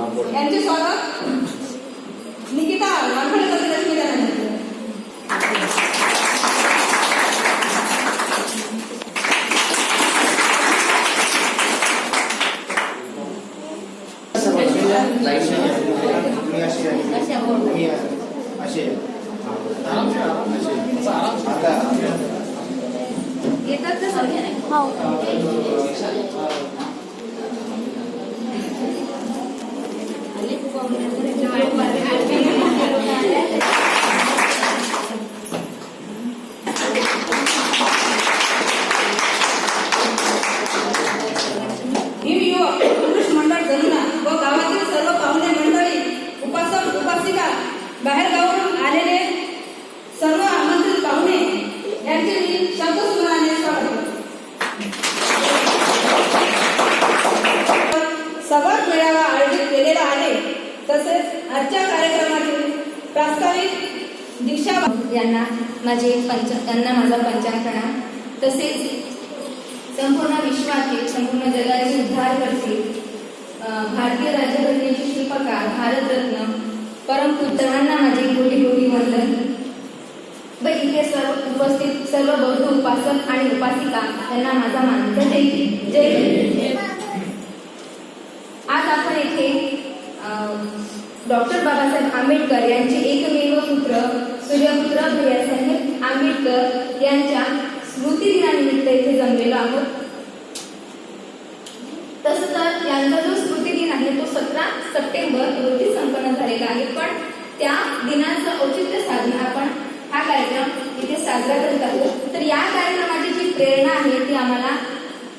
यांचे स्वागत निकिता वानखडे करतील अशी मी त्यांना विनंती करते. मी अशी आहे. मी अशी आहे. आता येतात ना सगळे भीम युवक पुरुष मंडळ गणना व गावातील सर्व पाहुणे मंडळी उपासक उपासिका बाहेर गावावरून आलेले सर्व आमंत्रित पाहुणे यांचे मी शब्दसुमनाने स्वागत करते. संवाद मेळावा आयोजित केलेला आहे तसेच आजच्या कार्यक्रमातील प्रास्ताविक दीक्षा यांना माझे पंच त्यांना माझा पंचांकणा तसेच संपूर्ण विश्वातील संपूर्ण जगाचे उद्धार करते. भारतीय राज्यघटनेचे शिल्पकार भारतरत्न परमपुत्रांना माझे कोटी कोटी वंदन. व इथे सर्व उपस्थित सर्व बौद्ध उपासक आणि उपासिका यांना माझा मान जय जय आज आपण येथे डॉक्टर बाबासाहेब आंबेडकर यांचे एकमेव पुत्र सूर्यपुत्र भैयासाहेब आंबेडकर यांच्या स्मृती दिनानिमित्त इथे जमलेलो आहोत. तसं तर यांचा जो स्मृती दिन आहे तो सतरा सप्टेंबर रोजी संपन्न झालेला आहे. पण त्या दिनाचं औचित्य साधून आपण हा कार्यक्रम इथे साजरा करत आहोत. तर या कार्यक्रमाची जी प्रेरणा आहे ती आम्हाला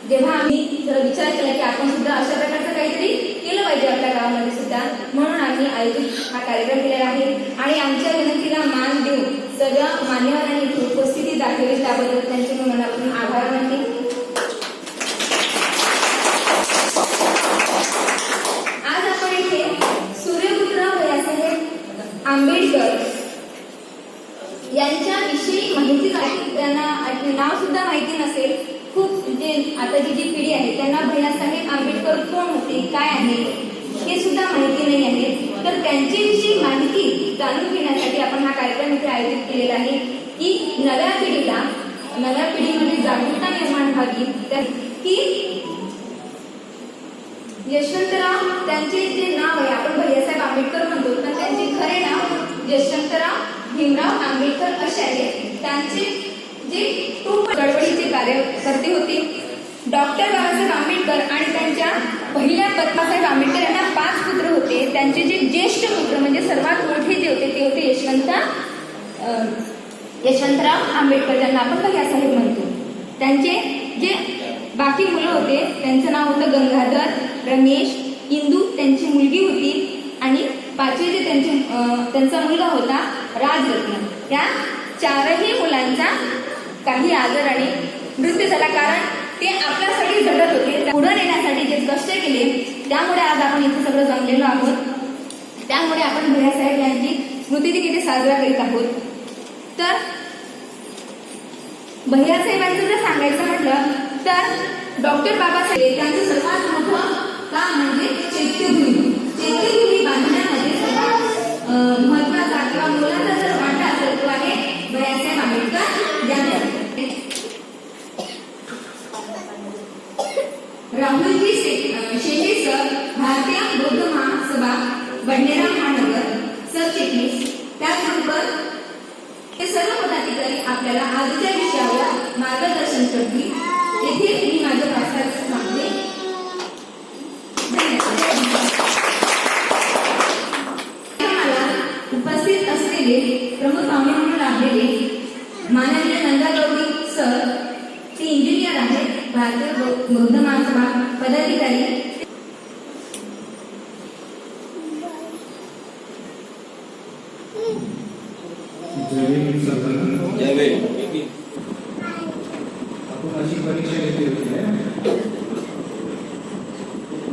जेव्हा आम्ही जर विचार केला की आपण सुद्धा अशा प्रकारचं काहीतरी केलं पाहिजे आपल्या गावामध्ये सुद्धा म्हणून आम्ही आयोजित हा कार्यक्रम केलेला आहे. आणि आमच्या विनंतीला मान देऊन सर्व मान्यवरांनी उपस्थिती दाखवली त्याबद्दल त्यांचे मी मनापासून आभार मानते आज आपण इथे सूर्यपुत्र भैयासाहेब आंबेडकर यांच्या विषयी माहिती झाली त्यांना नाव सुद्धा माहिती नसेल खूप जे आताची जी पिढी आहे त्यांना भैयासाहेब आंबेडकर कोण होते काय आहे हे सुद्धा माहिती नाही आहे तर त्यांच्याविषयी माहिती जाणून घेण्यासाठी आपण हा कार्यक्रम इथे आयोजित केलेला आहे की नव्या पिढीला नव्या पिढीमध्ये जागरूकता निर्माण व्हावी त्या की यशवंतराव त्यांचे जे नाव आहे आपण भैयासाहेब आंबेडकर म्हणतो तर त्यांचे खरे नाव यशवंतराव भीमराव आंबेडकर असे आहे त्यांचे जे खूप चळवळीचे कार्यकर्ते होते. डॉक्टर बाबासाहेब आंबेडकर आणि त्यांच्या पहिल्या पद्मासाहेब आंबेडकर यांना पाच पुत्र होते. त्यांचे जे ज्येष्ठ पुत्र म्हणजे सर्वात मोठे जे होते ते होते यशवंत यशवंतराव आंबेडकर ज्यांना आपण भैयासाहेब म्हणतो. त्यांचे जे बाकी मुलं होते त्यांचं नाव होतं गंगाधर रमेश इंदू त्यांची मुलगी होती आणि पाचवे जे त्यांचे त्यांचा मुलगा होता राजरत्न. या चारही मुलांचा काही आजाराने मृत्यू झाला कारण ते आपल्यासाठी झटत होते. पुढे नेण्यासाठी जे कष्ट केले त्यामुळे आज आपण इथे सगळं जमलेलो आहोत. त्यामुळे आपण भैयासाहेब यांची स्मृती इथे साजरा करीत आहोत. तर भैयासाहेबांचं जर सांगायचं म्हटलं तर डॉक्टर बाबासाहेब त्यांचं सर्वात मोठं काम म्हणजे चैत्यभूमी. चैत्यभूमी बांधण्यामध्ये सर्वात महत्त्वाचा किंवा मुलाचा जर वाटा असेल तो आहे भैयासाहेब आंबेडकर यांचा राहुलजी शेटे सर भारतीय बौद्ध महासभा बंडेरा महानगर सरचिटणीस त्याचबरोबर हे सर्व पदाधिकारी आपल्याला आजच्या विषयावर मार्गदर्शन करतील. येथे मी माझं प्रास्ताविक थांबते मला उपस्थित असलेले प्रमुख पाहुणे म्हणून राहिलेले माननीय नंदा गौरी सर ते इंजिनियर आहेत. भारतीय बौद्ध महासभा पदाधिकारी जय सर्वांना जय आपण अशी परीक्षा घेतली होती आहे.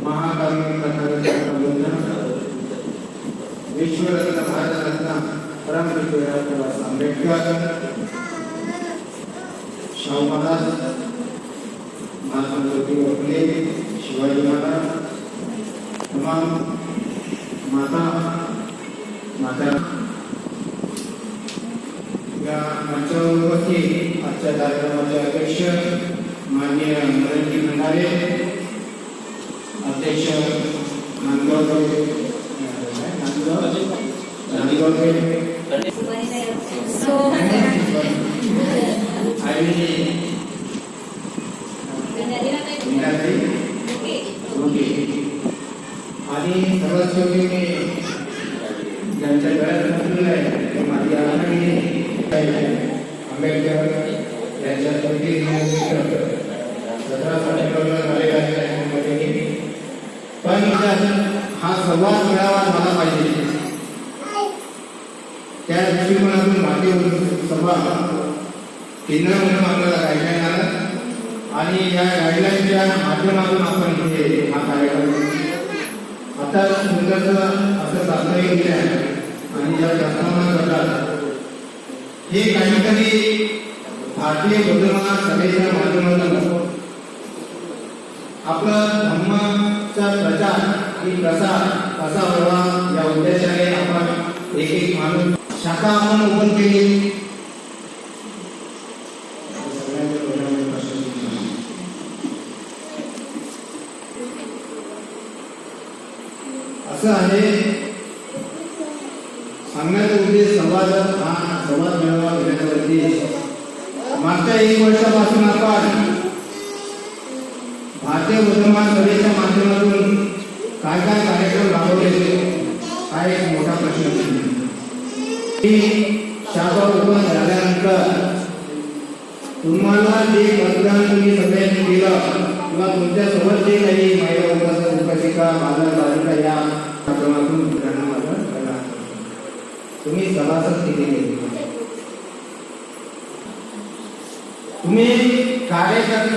महाकारुण्य कथारत्न विश्वरत्न भारतरत्न परमपूज्य डॉक्टर आंबेडकर शाहू महाराज महात्मा ज्योतिबा फुले शिवाजी महाराज तमाम माता माता या मंचावर उपस्थित आजच्या कार्यक्रमाचे अध्यक्ष माननीय नरेंद्र भंडारे अध्यक्ष नांदगाव नांदगाव आणि सर्वात शेवटी मी ज्यांच्या गळ्यात घातलेलं आहे ते माझी आठवणी आंबेडकर यांच्या सतरा सप्टेंबरला झालेला पण हा संवाद मिळावा मला पाहिजे त्या दृष्टिकोनातून भारतीय सभा केंद्र म्हणून आपल्याला गाईडलाईन आणि या गाईडलाईनच्या माध्यमातून आपण म्हणजे हा कार्यक्रम आता सुंदरचं असं साधनही केलं आहे आणि ज्या प्रस्तावना करतात हे काहीतरी भारतीय बौद्धमना सभेच्या माध्यमातून आपलं धर्माचा प्रचार आणि प्रसार कसा व्हावा या उद्देशाने आपण एक एक माणूस शाखा आपण ओपन केली. असं आहे. सांगण्याचा उद्देश संवाद हा समाज मेळावा घेण्यावरती मागच्या एक वर्षापासून आपण भारतीय मुसलमान सभेच्या माध्यमातून काय काय कार्यक्रम राबवले हा एक मोठा प्रश्न ही शाखा ओपन झाल्यानंतर तुम्हाला जे मतदान तुम्ही सगळ्यांनी दिलं किंवा तुमच्यासोबत जे काही महिला उपासक उपासिका माझा बालिका या माध्यमातून माझं तुम्ही सभासद केलेले केले तुम्ही कार्यक्रम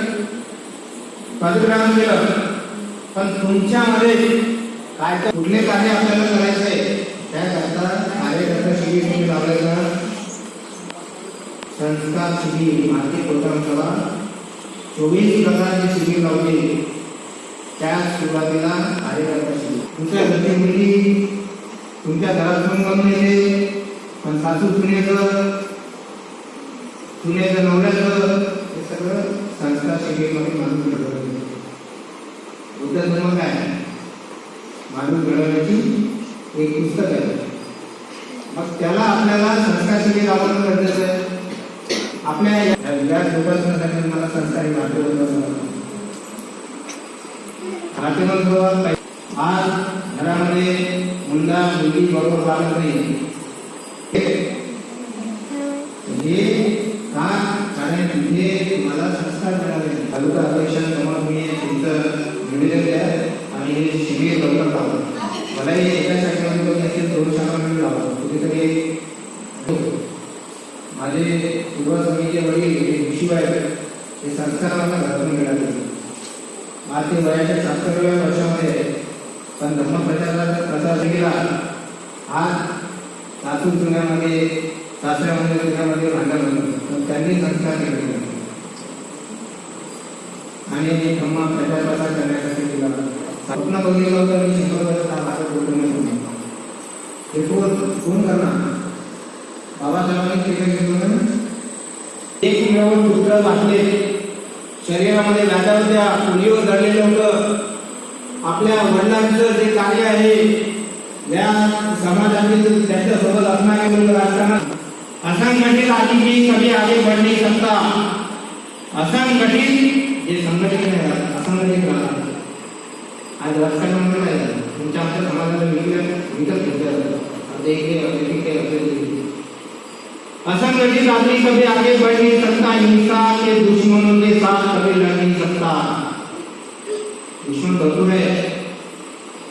पदग्रहण केलं पण तुमच्यामध्ये काय काय कुठले कार्य आपल्याला करायचं आहे त्याकरता कार्यकर्ता शिबिर तुम्ही लावलेलं संस्कार शिबिर भारतीय प्रोग्राम सभा चोवीस प्रकारचे शिबिर लावले. त्या सुरुवातीला कार्यकर्ता शिबिर. तुमच्या घरची मुलगी तुमच्या घरात समोर येते? पण सासू सुनेचं सुनेचं नवऱ्याचं हे सगळं संस्कार शिकेमध्ये माणूस घडवत बुद्ध धर्म काय? माणूस घडवण्याची एक पुस्तक आहे. मग त्याला आपल्याला संस्कार शिकेत लावणं गरजेचं आहे. आपल्या या विराट जोपासण्यासाठी मला संस्कारी माध्यमात नाट्यबंध आज घरामध्ये मुलगा मुलगी बरोबर वागत नाही. हे का तालुका तालुका अध्यक्षांसमोर मी तुमचं निवेदन द्या आणि हे शिबिर लवकर लावा. मलाही एका शाखेमध्ये कमी असेल दोन शाखांमध्ये लावा. कुठेतरी हो. माझे युवा समितीचे वडील हे भिशी हे संस्कारांना मला घरातून मिळाले. आज ते वयाच्या सत्तराव्या वर्षामध्ये पण धर्मप्रचाराचा प्रसार केला आज सासू जुन्यामध्ये सासऱ्यामध्ये जुन्यामध्ये भांडण पण त्यांनी संस्कार केले. आणि धम्मा प्रचार प्रसार करण्यासाठी दिला स्वप्न बघितलं होतं मी शंभर वर्ष माझं हे कोण? कोण करणार? बाबासाहेबांनी केलं गेलं एक मिळवून पुत्र वाचले शरीरामध्ये व्याधा होत्या पोलिओ जडलेलं होतं. आपल्या वडिलांचं जे कार्य आहे या समाजातील त्यांच्यासोबत असणारे मुलं राजकारणात असंघटित आधी की कधी आगे बढ़ नहीं सकता असंघटित जे संघटित आहे. असंघटित आज राजकारणामध्ये नाही झालं तुमच्या आमच्या समाजाला विकत विकत घेतलं अर्धे इकडे तिकडे आगे बढ़ सत्ता हिंसा ते दुष्ट के साथ कभी लड़ नहीं सकता दुश्मन भरपूर आहे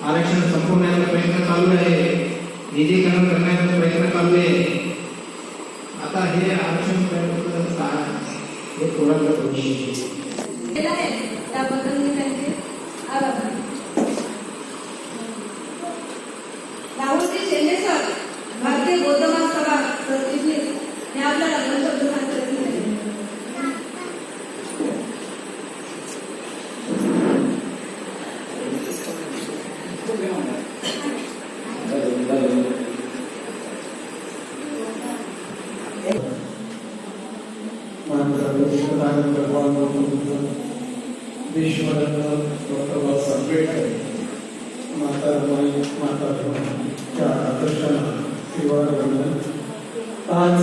आरक्षण संपवण्याचा प्रयत्न चालू आहे निधीकरण करण्याचा प्रयत्न चालू आहे आता हे आरक्षण प्रयत्न काय हे थोडं भविष्य केलं आहे त्याबद्दल मी त्यांचे आभार मानते. राहुलजी शेंडे सर भारतीय बौद्ध महासभा सरचिटणीस हे आपल्याला दोन शब्द सांगतात विश्वरत्न डॉक्टर बाबासाहेब आंबेडकर माता रमाई माता च्या आदर्शांना त्रिवार वंदन आज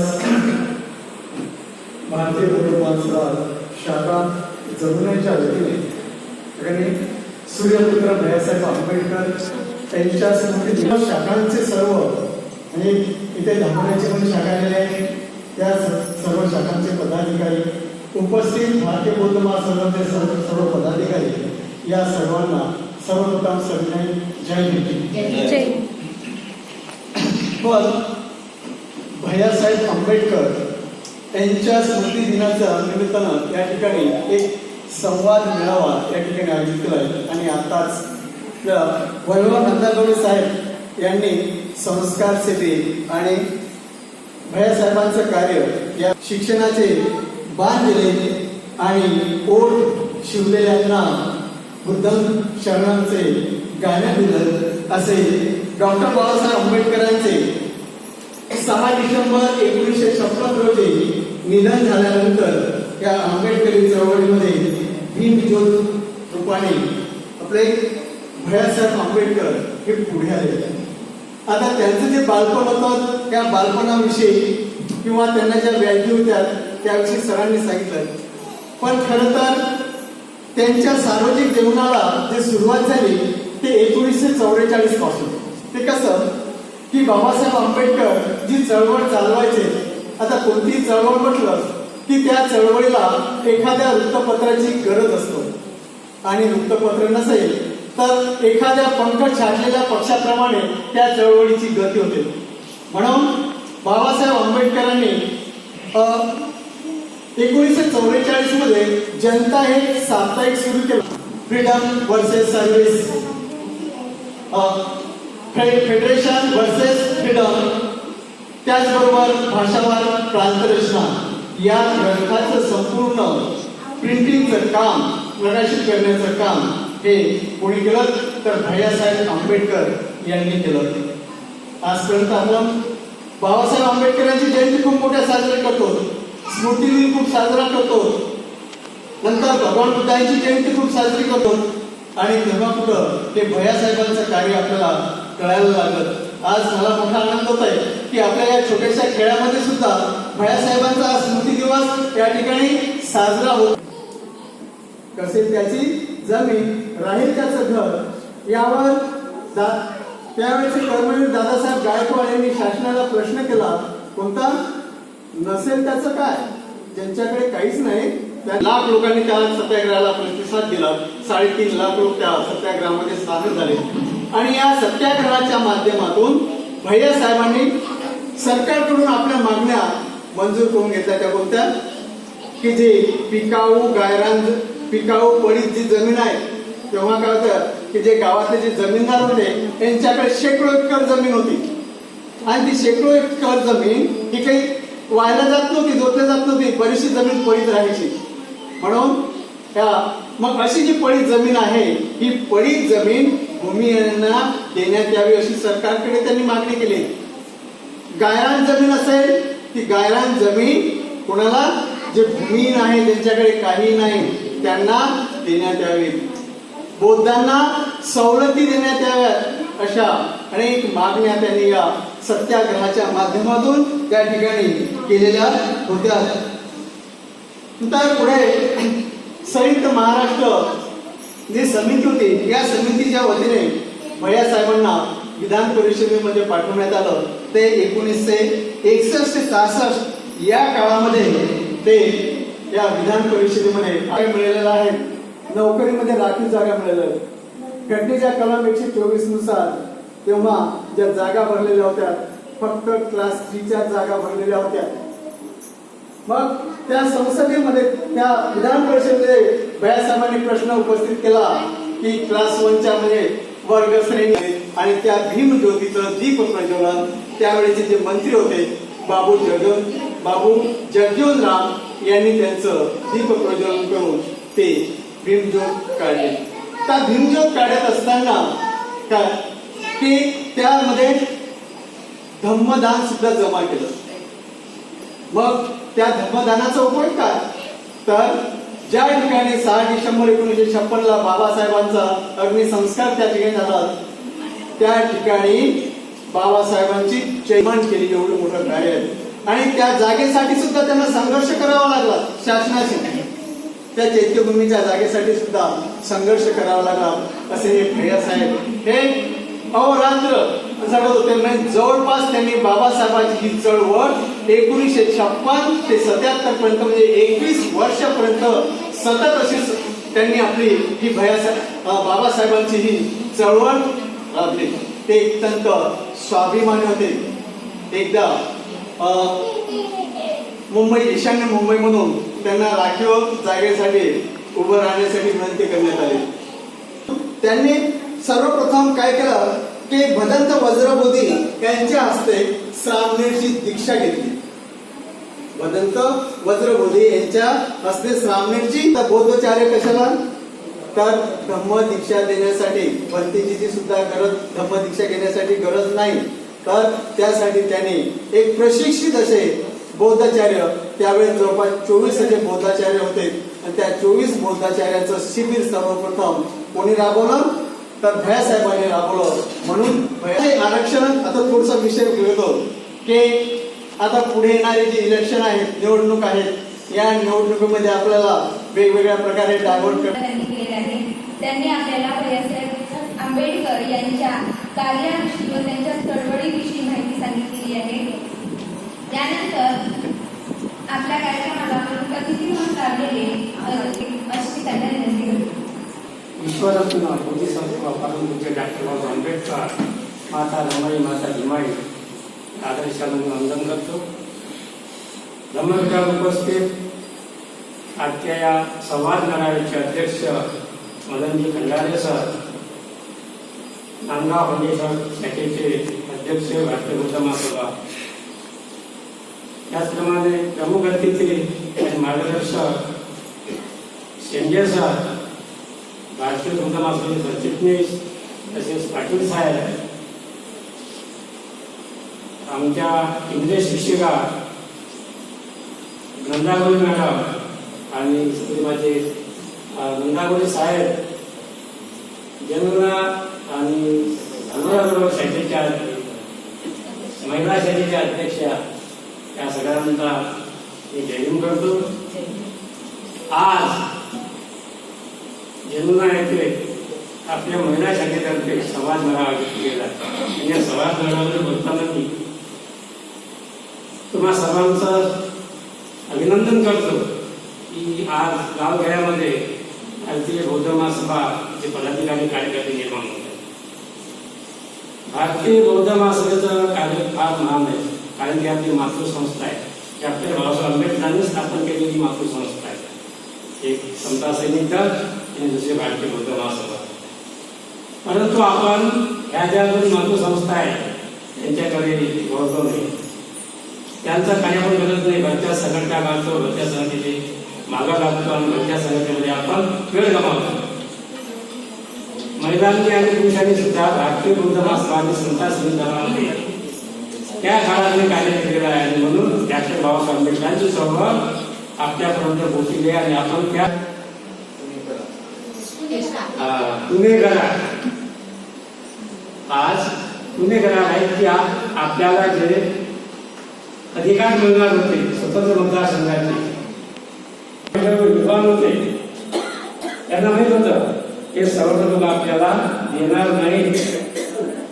भारतीय कुटुंबाचा शाखा जमुनेच्या वतीने ठिकाणी सूर्यपुत्र भैयासाहेब आंबेडकर त्यांच्या स्मृती शाखांचे सर्व आणि इथे धामण्याचे पण शाखा आलेले आहे त्या सर्व शाखांचे पदाधिकारी उपस्थित भारतीय बौद्ध महासंघाचे सर्व सर्व पदाधिकारी या सर्वांना सर्वप्रथम सविनय. जय हिंद. पण भैयासाहेब आंबेडकर यांच्या स्मृती दिनाच्या निमित्तानं या ठिकाणी एक संवाद मेळावा या ठिकाणी आयोजित केला आहे. आणि आताच वैभव नंदागौडे साहेब यांनी संस्कार सेवी आणि भैयासाहेबांचं कार्य या शिक्षणाचे बाण दिले आणि ओट शिवलेल्यांना बुद्धम शरणांचे गाणं दिलं असे डॉक्टर बाबासाहेब आंबेडकरांचे सहा डिसेंबर एकोणीसशे छप्पन रोजी निधन झाल्यानंतर या आंबेडकरी चळवळीमध्ये भीमज्योत रूपाने आपले भैयासाहेब आंबेडकर हे पुढे आले. आता त्यांचं जे बालपण होतं त्या बालपणाविषयी किंवा त्यांना ज्या व्याधी होत्या त्याविषयी सरांनी सांगितलं. पण खरं तर त्यांच्या सार्वजनिक जीवनाला जे सुरुवात झाली ते एकोणीसशे चौवेचाळीसपासून. ते कसं? की बाबासाहेब आंबेडकर जी चळवळ चालवायचे आता कोणतीही चळवळ म्हटलं की त्या चळवळीला एखाद्या वृत्तपत्राची गरज असतो. आणि वृत्तपत्र नसेल तर एखाद्या पंख छाटलेल्या पक्षाप्रमाणे त्या चळवळीची गती होते. म्हणून बाबासाहेब आंबेडकरांनी एकोणीसशे चौवेचाळीसमध्ये जनता हे साप्ताहिक सुरू केलं. Freedom versus service federation versus freedom त्याचबरोबर भाषावार प्रांतरचना. या ग्रंथाचं संपूर्ण प्रिंटिंगचं काम प्रकाशित करण्याचं काम हे कोणी केलं तर भैयासाहेब आंबेडकर यांनी केलं. आजपर्यंत आपण बाबासाहेब आंबेडकरांची जयंती खूप मोठ्या साजरी करतो. स्मृती दिन खूप साजरा करतो. नंतर भगवान बुद्धांची जयंती खूप साजरी करतो. आणि तेव्हा कुठं ते भैयासाहेबांचं कार्य आपल्याला कळायला लागत आज मला मोठा आनंद होत आहे की आपल्या या छोट्याशा खेळामध्ये सुद्धा भैयासाहेबांचा स्मृती दिवस या ठिकाणी साजरा होत. कसे त्याची? जमीन राहील त्याचं घर यावर दा- त्यावेळेचे कर्मवीर दादासाहेब गायकवाड यांनी शासनाला प्रश्न केला कोणता? नसेल त्याचं काय? ज्यांच्याकडे काहीच नाही त्या लाख लोकांनी त्या सत्याग्रहाला प्रतिसाद दिला. साडेतीन लाख लोक त्या सत्याग्रहामध्ये सामील झाले. आणि या सत्याग्रहाच्या माध्यमातून भैया साहेबांनी सरकारकडून आपल्या मागण्या मंजूर करून घेतल्या. त्या कोणत्या? की जे पिकाऊ गायरान पिकाऊ पडीत जी जमीन आहे तेव्हा काय होतं की जे गावातले जे जमीनदार होते त्यांच्याकडे शेकडो एकर जमीन होती. आणि ती शेकडो एकर जमीन ही काही वायला जात नव्हती जोतल्या जात नव्हती बरीचशी जमीन पडीत राहायची. म्हणून त्या मग अशी जी पडीत जमीन आहे ही पडीत जमीन भूमिहीनांना देण्यात यावी अशी सरकारकडे त्यांनी मागणी केली. गायरान जमीन असेल ती गायरान जमीन कोणाला? जे भूमिहीन आहे त्यांच्याकडे काही नाही. त्यांना देण्यात यावी. बौद्धांना सवलती देण्यात याव्यात. अशा अनेक मागण्या त्यांनी या सत्याग्रहाच्या माध्यमातून त्या ठिकाणी केलेल्या होत्या. नंतर पुढे संयुक्त महाराष्ट्र जी समिती होती या समितीच्या वतीने भैया साहेबांना विधान परिषदेमध्ये पाठवण्यात आलं. ते एकोणीसशे एकसष्ट ते सहासष्ट या काळामध्ये ते या विधान परिषदेमध्ये काय मिळालेलं आहे? नोकरीमध्ये राखीव जागा मिळाल्या घटनेच्या कलम एकशे चोवीसनुसार तेव्हा ज्या जागा भरलेल्या होत्या फक्त क्लास थ्रीच्या जागा भरलेल्या होत्या. मग त्या संसदेमध्ये त्या विधान परिषदेमध्ये भैयासाहेबांनी प्रश्न उपस्थित केला की क्लास वनच्या म्हणजे वर्ग श्रेणी आणि त्या भीम ज्योतीचं दीप प्रज्वलन त्यावेळेचे जे मंत्री होते बाबू जगन बाबू जगजीवन राम यांनी त्यांचं दीप प्रज्वलन करून ते भीमजोत काढले. त्या भीमजोत काढत असताना ते त्यामध्ये धम्मदान सुद्धा जमा केलं. मग त्या धम्मदानाचा उपयोग काय? तर ज्या ठिकाणी सहा डिसेंबर एकोणीसशे छप्पन ला बाबासाहेबांचा अग्निसंस्कार त्या ठिकाणी झाला त्या ठिकाणी बाबासाहेबांची चैमान केली एवढं मोठं कार्य आहे. आणि त्या जागेसाठी सुद्धा त्यांना संघर्ष करावा लागला शासनाशी. त्या चैत्यभूमीच्या जागेसाठी सुद्धा संघर्ष करावा लागला असे हे भैया साहेब. हे अहोरात्र जगत होते म्हणजे जवळपास त्यांनी बाबासाहेबांची ही चळवळ एकोणीसशे छप्पन ते सत्याहत्तर पर्यंत म्हणजे एकवीस वर्षापर्यंत सतत अशी त्यांनी आपली ही भैया बाबासाहेबांची ही चळवळ राबली. ते अत्यंत स्वाभिमानी होते. एकदा मुंबई ईशान्य मुंबई म्हणून त्यांना राखीव जागेसाठी उभं राहण्यासाठी विनंती करण्यात आली. त्यांनी सर्वप्रथम काय केलं? की भदंत वज्रबोधी यांच्या हस्ते श्रामणेरची दीक्षा घेतली. भदंत वज्रबोधी यांच्या हस्ते श्रामणेरची तर बौद्धचार्य कशाला? तर धम्म दीक्षा देण्यासाठी. भंतीची सुद्धा गरज धम्म दीक्षा घेण्यासाठी गरज नाही. तर त्यासाठी त्यांनी एक प्रशिक्षित असे बौद्धाचार्य त्यावेळेस जवळपास चोवीस असे बौद्धाचार्य होते. आणि त्या चोवीस बौद्धाचार्यांचं शिबिर सर्वप्रथम कोणी राबवलं? तर भैयासाहेबांनी राबवलं. म्हणून आरक्षण आता थोडसा विषय घेतो की आता पुढे येणारे जे इलेक्शन आहेत निवडणूक आहेत या निवडणुकीमध्ये आपल्याला वेगवेगळ्या प्रकारे डायव्हर्ट त्यांनी आपल्याला आंबेडकर यांच्या कार्याविषयी व त्यांच्या चळवळीविषयी माहिती सांगितलेली आहे. त्यानंतर आपल्या कार्यक्रमाला प्रमुख म्हणून लाभलेले अशी त्यांना विनंती करतो. विश्वरत्न बोधिसत्व परमपूज्य डॉक्टर बाबा आंबेडकर माता रमाई माता भीमाई आदर्शाला वंदन करतो. धम्मविचार उपस्थित. आजच्या या संवाद मेळाव्याचे अध्यक्ष मदनजी खंडारे सर. नांदगाव फाउंडेशन शाखेचे अध्यक्ष भारतीय बुद्ध महासभा त्याचप्रमाणे प्रमुख अतिथी आणि मार्गदर्शक शेंडे सर भारतीय बुद्ध महासभेचे सरचिटणीस तसेच पाटील साहेब आमच्या इंग्लिश शिक्षिका नंदागोळी मॅडम आणि माझे नंदागोळी साहेब जन्मला आणि अनुराग शाखेच्या महिला शाखेच्या अध्यक्षा या सगळ्यांचा मी जयंत करतो. आज जमुना येथे आपल्या महिला शाखेतर्फे समाज मेळावा घेतला गेला आणि या समाज मेळाव्यामध्ये बोलताना मी तुम्हा सर्वांचं अभिनंदन करतो की आज गावखेड्यामध्ये भारतीय बौद्ध महासभा जे पदाधिकारी कार्यकर्ते निर्माण होते भारतीय बौद्ध महासभेचं कार्य फार महान आहे. कारण की आपली मातृसंस्था आहे. की आपल्या बाबासाहेब आंबेडकरांनी स्थापन केलेली मातृसंस्था आहे. एक समता सैनिक दल आणि दुसरे भारतीय बौद्ध महासभा. परंतु आपण ह्या ज्या दोन मातृसंस्था आहेत त्यांच्याकडे वळतो नाही. त्यांचा काही पण गरज नाही. भरत्या संघटना घालतो भरत्या संघटनेचे मागा लागतो आणि भरत्या संघटनेमध्ये आपण वेळ गमावतो. महिलांनी आणि पुरुषांनी सुद्धा भारतीय बौद्ध आणि संता सैनिक त्या काळात कार्य केलेलं आहे आणि म्हणून डॉक्टर बाबासाहेब आंबेडकरांची चळवळ आपल्यापर्यंत पोहोचली आणि आपण त्या करा आज करा आहेत की आपल्याला जे अधिकार मिळणार होते स्वतंत्र मतदारसंघाचे. विद्वान होते त्यांना माहीत होतं हे सर्व लोक आपल्याला देणार नाही.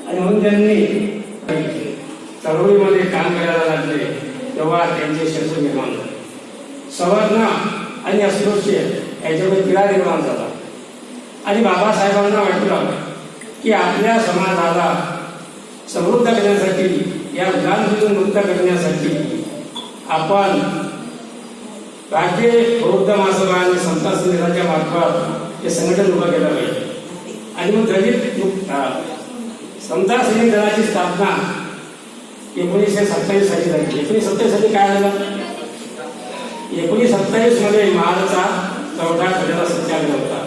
आणि म्हणून त्यांनी चळवळीमध्ये काम करायला लागले तेव्हा त्यांचे शस्त्र निर्माण झाले. सवर्ण आणि अस्पृश्य याच्यामध्ये तिढा निर्माण झाला. आणि बाबासाहेबांना वाटलं की आपल्या समाजाला समृद्ध करण्यासाठी या गुलामगिरीतून मुक्त करण्यासाठी आपण राज्य बौद्ध महासभा आणि संत संघाच्या मार्फत हे संघटन उभं केलं पाहिजे आणि मग दलित समता सैनिक दलाची स्थापना एकोणीसशे सत्तावीस साली झाली. एकोणीसशे सत्तावीस साली काय झालं? एकोणीसशे सत्तावीसमध्ये महाराजचा चौदा कड्याचा सत्याग्रह होता.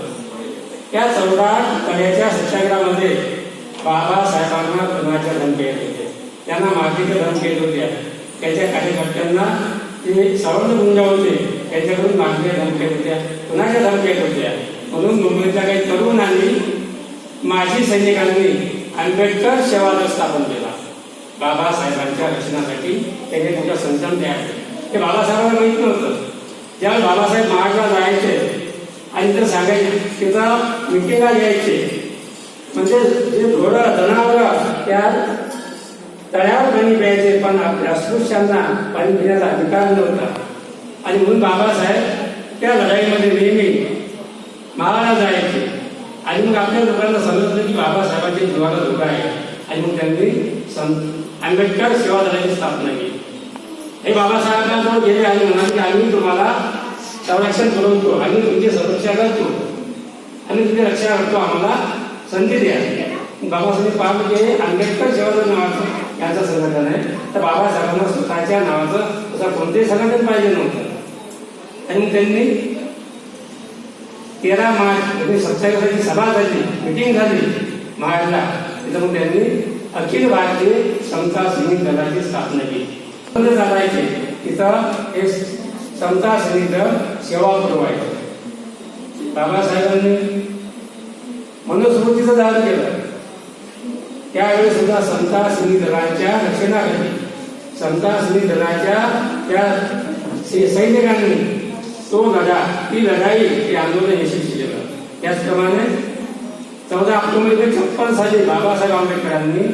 त्या चौदा कड्याच्या सत्याग्रहामध्ये बाबासाहेबांना खुनाच्या धमके येत होते? त्यांना मातीच्या धमके येत होत्या त्याच्या कार्यकर्त्यांना ते सवर्ण गुंजा होते त्यांच्याकडून मागण्या धमकी येत होत्या कुणाच्या धमकी येत होत्या म्हणून मुंबईतल्या काही तरुणांनी माजी सैनिकांनी आंबेडकर सेवादल स्थापन केला. बाबासाहेबांच्या रक्षणासाठी त्यांनी मोठं संचलन तयार केलं. ते बाबासाहेबांना माहीत नव्हतं. ज्यावेळेस बाबासाहेब महाराष्ट्रात जायचे आणि तर सांगायचे तिथं मिटिंगा यायचे म्हणजे जे घोडं जनावर त्या तळ्यावर पाणी प्यायचे पण आपल्या अस्पृश्यांना पाणी पिण्याचा अधिकार नव्हता. आणि म्हणून बाबासाहेब त्या लढाईमध्ये नेहमी माळाला जायचे. आणि मग आपल्या लोकांना समजलं की बाबासाहेबांच्या जीवाला धोका आहे. आणि मग त्यांनी सं- आंबेडकर सेवा दलाची स्थापना केली. हे बाबासाहेबांजवळ गेले आणि म्हणाले की आम्ही तुम्हाला संरक्षण पुरवतो. आम्ही तुमची सुरक्षा करतो. आणि तुमची रक्षा करतो. आम्हाला संधी द्या. बाबासाहेब पाहतो की आंबेडकर सेवादल नावाचं यांचं संघटन आहे. तर बाबासाहेबांना स्वतःच्या नावाचं तसं कोणतेही संघटन पाहिजे नव्हतं. आणि मग त्यांनी तेरा मार्च एकोणीसशे सत्याग्रहाची सभा झाली मिटिंग झाली. महाडला तिथं मग त्यांनी अखिल भारतीय समता सैनिक दलाची स्थापना केली. चालायचे तिथं हे समता सैनिक दल सेवा पुरवायचे बाबासाहेबांनी मनुस्मृतीचं दान केलं. त्यावेळी सुद्धा समता सैनिक दलाच्या रक्षणाखाली समता सैनिक दलाच्या त्या सैनिकांनी तो लढा ती लढाई ते आंदोलन यशस्वी केलं त्याचप्रमाणे चौदा ऑक्टोबर एकोणीसशे छप्पन साली बाबासाहेब आंबेडकरांनी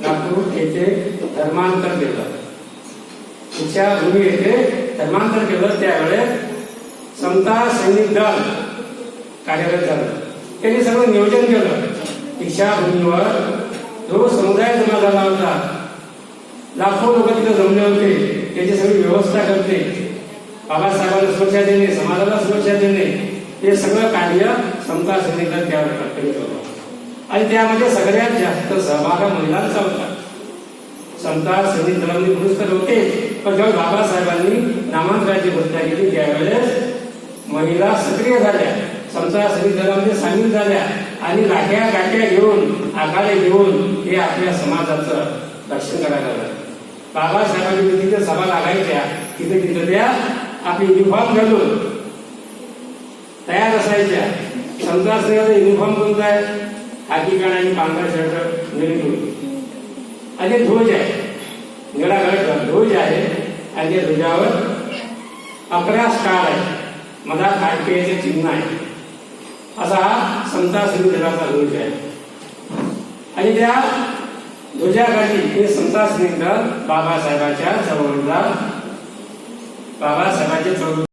नागपूर येथे धर्मांतर केलं. दीक्षाभूमी येथे धर्मांतर केलं त्यावेळेस समता सैनिक दल कार्यरत झालं. त्यांनी सगळं नियोजन केलं. दीक्षाभूमीवर जो समुदाय जमा झाला होता लाखो लोक तिथे जमले होते त्याची सगळी व्यवस्था करते. बाबासाहेबांना सुरक्षा देणे समाजाला सुरक्षा देणे हे सगळं कार्य समता सैनिक दल त्यावेळेला करीत. होतं आणि त्यामध्ये सगळ्यात जास्त सहभाग महिलांचा होता. समता सैनिक दलांनी पुरुष तर होते पण जेव्हा बाबासाहेबांनी नामांतराची घोषणा केली त्यावेळेस महिला सक्रिय झाल्या. समता सैनिक दलामध्ये सामील झाल्या आणि लाट्या काट्या घेऊन आघाडे घेऊन हे आपल्या समाजाचं रक्षण करायला लागलं. बाबासाहेबांनी तिथे सभा लागायच्या तिथे तिथे त्या आपली युनिफॉर्म घालून तयार असायच्या. समजा असलेला युनिफॉर्म कोणता आहे? हाकी काढ आणि पांढरा शर्ट मिळून आणि ध्वज आहे. निळागड ध्वज आहे आणि त्या ध्वजावर अकरा स्टार आहे मधा काटकेचे चिन्ह आहे. असा हा समता सिंधू दलाचा ध्वज आहे. आणि त्या ध्वजाखाली हे संतास सिंह दल बाबासाहेबांच्या जवळचा बाबासाहेबांच्या चळवळी